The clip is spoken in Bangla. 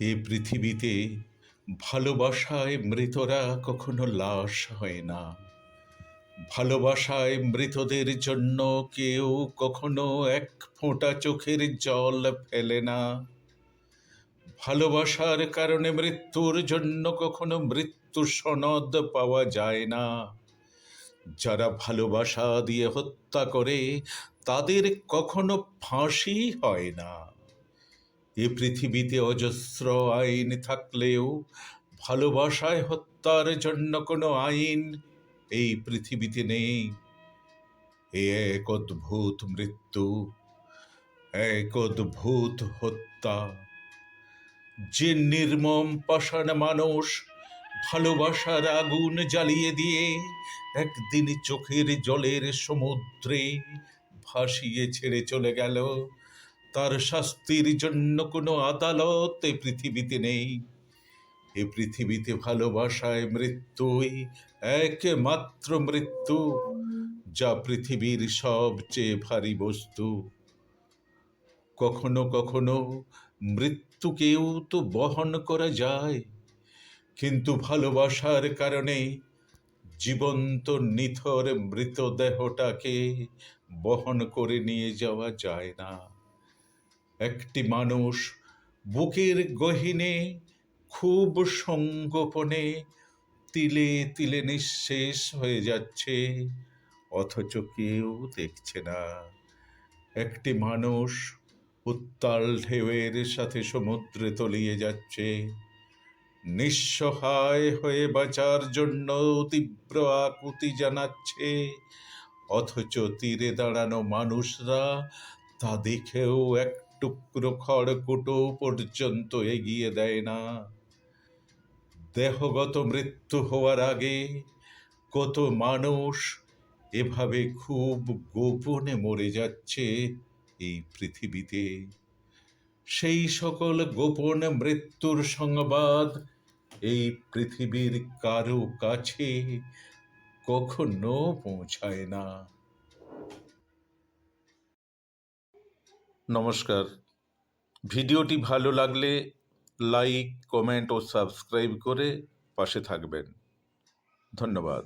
এ পৃথিবীতে ভালোবাসায় মৃতরা কখনো লাশ হয় না। ভালোবাসায় মৃতদের জন্য কেউ কখনো এক ফোঁটা চোখের জল ফেলে না। ভালোবাসার কারণে মৃত্যুর জন্য কখনো মৃত্যু সনদ পাওয়া যায় না। যারা ভালোবাসা দিয়ে হত্যা করে, তাদের কখনো ফাঁসি হয় না। এ পৃথিবীতে অজস্র আইন থাকলেও ভালোবাসায় হত্যার জন্য কোনো আইন এই পৃথিবীতে নেই। এ এক অদ্ভুত মৃত্যু, এক অদ্ভুত হত্যা। যে নির্মম পাষাণ মানুষ ভালোবাসার আগুন জ্বালিয়ে দিয়ে একদিন চোখের জলের সমুদ্রে ভাসিয়ে ছেড়ে চলে গেল তার শাস্তির জন্য কোনো আদালত এ পৃথিবীতে নেই। এ পৃথিবীতে ভালোবাসায় মৃত্যুই একমাত্র মৃত্যু, যা পৃথিবীর সবচেয়ে ভারী বস্তু। কখনো কখনো মৃত্যুকেও তো বহন করা যায়, কিন্তু ভালোবাসার কারণে জীবন্ত নিথর মৃতদেহটাকে বহন করে নিয়ে যাওয়া যায় না। একটি মানুষ বুকের গহিনে, খুব সঙ্গোপনে, তিলে তিলে নিঃশেষ হয়ে যাচ্ছে, অথচ কেউ দেখছে না। একটি মানুষ উত্তাল ঢেউয়ের সাথে সমুদ্রে তলিয়ে যাচ্ছে, নিঃসহায় হয়ে বাঁচার জন্য তীব্র আকুতি জানাচ্ছে, অথচ তীরে দাঁড়ানো মানুষরা তা দেখেও এক টুকরো খড়কুটো পর্যন্ত এগিয়ে দেয় না। দেহগত মৃত্যু হওয়ার আগে কত মানুষ এভাবে খুব গোপনে মরে যাচ্ছে এই পৃথিবীতে। সেই সকল গোপন মৃত্যুর সংবাদ এই পৃথিবীর কারও কাছে কখনো পৌঁছায় না। নমস্কার। ভিডিওটি ভালো লাগলে লাইক কমেন্ট ও সাবস্ক্রাইব করে পাশে থাকবেন। ধন্যবাদ।